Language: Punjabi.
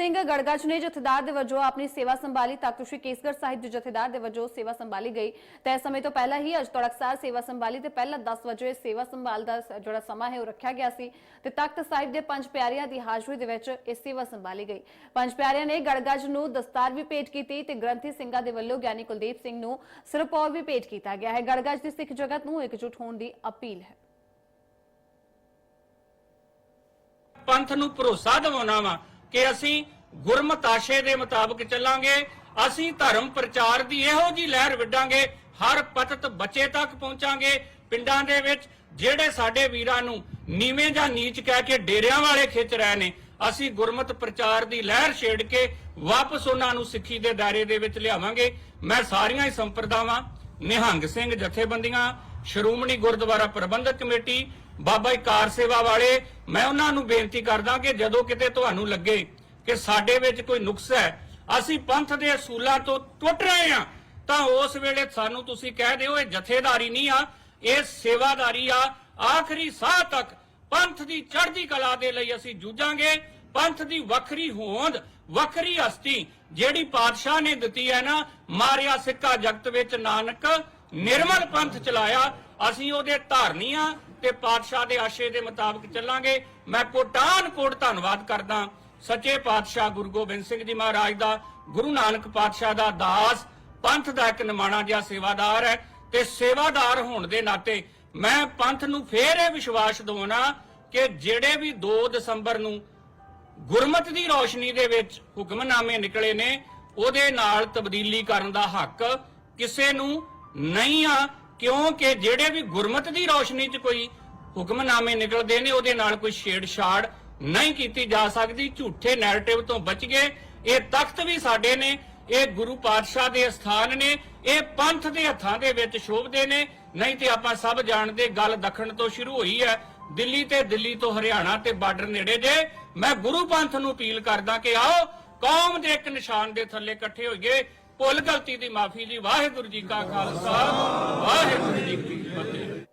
ਸਿੰਘ ਗੜਗੜ ਨੇ ਜਥੇਦਾਰ ਦੇ ਵਜੋਂ ਆਪਣੀ ਸੇਵਾ ਸੰਭਾਲੀ ਤਖਤ ਸ੍ਰੀ ਕੇਸਗੜ੍ਹ ਸਾਹਿਬ ਦੇ ਜਥੇਦਾਰ ਦੇ ਵਜੋਂ ਸੇਵਾ ਸੰਭਾਲੀ ਗਈ। ਤੈ ਸਮੇਂ ਤੋਂ ਪਹਿਲਾਂ ਹੀ ਅੱਜ ਤੜਕਸਾਰ ਸੇਵਾ ਸੰਭਾਲੀ ਤੇ ਪਹਿਲਾਂ 10 ਵਜੇ ਸੇਵਾ ਸੰਭਾਲ ਦਾ ਜਿਹੜਾ ਸਮਾਂ ਹੈ ਉਹ ਰੱਖਿਆ ਗਿਆ ਸੀ। ਤੇ ਤਖਤ ਸਾਹਿਬ ਦੇ ਪੰਜ ਪਿਆਰਿਆਂ ਦੀ ਹਾਜ਼ਰੀ ਦੇ ਵਿੱਚ ਇਹ ਸੇਵਾ ਸੰਭਾਲੀ ਗਈ। ਪੰਜ ਪਿਆਰਿਆਂ ਨੇ ਗੜਗੜ ਨੂੰ ਦਸਤਾਰ ਵੀ ਭੇਟ ਕੀਤੀ ਤੇ ਗ੍ਰੰਥੀ ਸਿੰਘਾਂ ਦੇ ਵੱਲੋਂ ਗਿਆਨੀ ਕੁਲਦੀਪ ਸਿੰਘ ਨੂੰ ਸਿਰਪੌਰ ਵੀ ਭੇਟ ਕੀਤਾ ਗਿਆ ਹੈ। ਗੜਗੜ ਦੀ ਸਿੱਖ ਜਗਤ ਨੂੰ ਇਕਜੁੱਟ ਹੋਣ ਦੀ ਅਪੀਲ ਹੈ। ਪੰਥ ਨੂੰ ਭਰੋਸਾ ਦਿਵਾਉਣਾ ਵਾ ਕਿ ਅਸੀਂ ਗੁਰਮਤਿ ਆਸ਼ੇ ਦੇ ਮੁਤਾਬਕ ਚੱਲਾਂਗੇ, ਅਸੀਂ ਧਰਮ ਪ੍ਰਚਾਰ ਦੀ ਇਹੋ ਜੀ ਲਹਿਰ ਵਿੱਢਾਂਗੇ, ਹਰ ਪਤਤ ਬੱਚੇ ਤੱਕ ਪਹੁੰਚਾਂਗੇ। ਪਿੰਡਾਂ ਦੇ ਵਿੱਚ ਜਿਹੜੇ ਸਾਡੇ ਵੀਰਾਂ ਨੂੰ ਨੀਵੇਂ ਜਾਂ ਨੀਚ ਕਹਿ ਕੇ ਡੇਰਿਆਂ ਵਾਲੇ ਖਿੱਚ ਰਹੇ ਨੇ, ਅਸੀਂ ਗੁਰਮਤ ਪ੍ਰਚਾਰ ਦੀ ਲਹਿਰ ਛੇੜ ਕੇ ਵਾਪਸ ਉਹਨਾਂ ਨੂੰ ਸਿੱਖੀ ਦੇ ਦਾਇਰੇ ਦੇ ਵਿੱਚ ਲਿਆਵਾਂਗੇ। ਮੈਂ ਸਾਰੀਆਂ ਹੀ ਸੰਪਰਦਾਵਾਂ, ਨਿਹੰਗ ਸਿੰਘ ਜਥੇਬੰਦੀਆਂ ਸ਼੍ਰੋਮਣੀ ਗੁਰਦੁਆਰਾ ਪ੍ਰਬੰਧਕ ਕਮੇਟੀ, ਬਾਬਾ ਕਾਰ ਸੇਵਾ ਵਾਲੇ, ਮੈਂ ਉਹਨਾਂ ਨੂੰ ਬੇਨਤੀ ਕਰਦਾ ਕਿ ਜਦੋਂ ਕਿਤੇ ਤੁਹਾਨੂੰ ਲੱਗੇ ਕਿ ਸਾਡੇ ਵਿੱਚ ਕੋਈ ਨੁਕਸ ਹੈ, ਅਸੀਂ ਪੰਥ ਦੇ ਅਸੂਲਾਂ ਤੋਂ ਟੁੱਟ ਰਹੇ ਹਾਂ, ਤਾਂ ਉਸ ਵੇਲੇ ਸਾਨੂੰ ਤੁਸੀਂ ਕਹਿ ਦਿਓ, ਇਹ ਜਥੇਦਾਰੀ ਨਹੀਂ ਆ, ਇਹ ਸੇਵਾਦਾਰੀ ਆ। ਆਖਰੀ ਸਾਹ ਤੱਕ ਪੰਥ ਦੀ ਚੜ੍ਹਦੀ ਕਲਾ ਦੇ ਲਈ ਅਸੀਂ ਜੂਝਾਂਗੇ, ਪੰਥ ਦੀ ਵੱਖਰੀ ਹੋਂਦ, ਵੱਖਰੀ ਹਸਤੀ ਜਿਹੜੀ ਪਾਤਸ਼ਾਹ ਨੇ ਦਿੱਤੀ ਹੈ ਨਾ, ਮਾਰਿਆ ਸਿੱਕਾ ਜਗਤ ਵਿੱਚ ਨਾਨਕ ਨਿਰਮਲ ਪੰਥ ਚਲਾਇਆ, ਅਸੀਂ ਉਹਦੇ ਧਾਰਨੀ ਤੇ ਪਾਤਸ਼ਾਹ ਦੇ ਆਸ਼ੇ ਦੇ ਮੁਤਾਬਕ ਚੱਲਾਂਗੇ। ਮੈਂ ਕੋਟਾਨ ਕੋਟ ਧੰਨਵਾਦ ਕਰਦਾ। ਸੱਚੇ ਪਾਤਸ਼ਾਹ ਗੁਰੂ ਗੋਬਿੰਦ ਸਿੰਘ ਜੀ ਮਹਾਰਾਜ ਦਾ, ਗੁਰੂ ਨਾਨਕ ਪਾਤਸ਼ਾਹ ਦਾ ਦਾਸ, ਪੰਥ ਦਾ ਇੱਕ ਨਿਮਾਣਾ ਜਿਹਾ ਸੇਵਾਦਾਰ ਹੈ ਤੇ ਸੇਵਾਦਾਰ ਹੋਣ ਦੇ ਨਾਤੇ ਮੈਂ ਪੰਥ ਨੂੰ ਫੇਰ ਇਹ ਵਿਸ਼ਵਾਸ ਦਿਵਾਉਣਾ ਕਿ ਜਿਹੜੇ ਵੀ 2 ਦਸੰਬਰ ਨੂੰ ਗੁਰਮਤ ਦੀ ਰੋਸ਼ਨੀ ਦੇ ਵਿੱਚ ਹੁਕਮਨਾਮੇ ਨਿਕਲੇ ਨੇ, ਉਹਦੇ ਨਾਲ ਤਬਦੀਲੀ ਕਰਨ ਦਾ ਹੱਕ ਕਿਸੇ ਨੂੰ ਨਹੀਂ ਆ, ਕਿਉਂਕਿ ਜਿਹੜੇ ਵੀ ਗੁਰਮਤਿ ਦੀ ਰੋਸ਼ਨੀ 'ਚ ਕੋਈ ਹੁਕਮਨਾਮੇ ਨਿਕਲਦੇ ਨੇ, ਉਹਦੇ ਨਾਲ ਕੋਈ ਛੇੜਛਾੜ ਨਹੀਂ ਕੀਤੀ ਜਾ ਸਕਦੀ। ਝੂਠੇ ਨੈਰੇਟਿਵ ਤੋਂ ਬਚ ਗਏ। ਇਹ ਤਖਤ ਵੀ ਸਾਡੇ ਨੇ, ਇਹ ਗੁਰੂ ਪਾਤਸ਼ਾਹ ਦੇ ਸਥਾਨ ਨੇ, ਇਹ ਪੰਥ ਦੇ ਹੱਥਾਂ ਦੇ ਵਿੱਚ ਸ਼ੋਭਦੇ ਨੇ। ਨਹੀਂ ਤੇ ਆਪਾਂ ਸਭ ਜਾਣਦੇ, ਗੱਲ ਦੱਖਣ ਤੋਂ ਸ਼ੁਰੂ ਹੋਈ ਹੈ। ਦਿੱਲੀ ਤੇ ਦਿੱਲੀ ਤੋਂ ਹਰਿਆਣਾ ਤੇ ਬਾਰਡਰ ਨੇੜੇ ਜੇ। ਮੈਂ ਗੁਰੂ ਪੰਥ ਨੂੰ ਅਪੀਲ ਕਰਦਾ ਕਿ ਆਓ, ਕੌਮ ਦੇ ਇੱਕ ਨਿਸ਼ਾਨ ਦੇ ਥੱਲੇ ਇਕੱਠੇ ਹੋਈਏ। ਭੁੱਲ ਗਲਤੀ ਦੀ ਮਾਫੀ ਜੀ ਵਾਹਿਗੁਰੂ ਜੀ ਕਾ ਖਾਲਸਾ ਵਾਹਿਗੁਰੂ ਜੀ ਕੀ ਫਤਿਹ।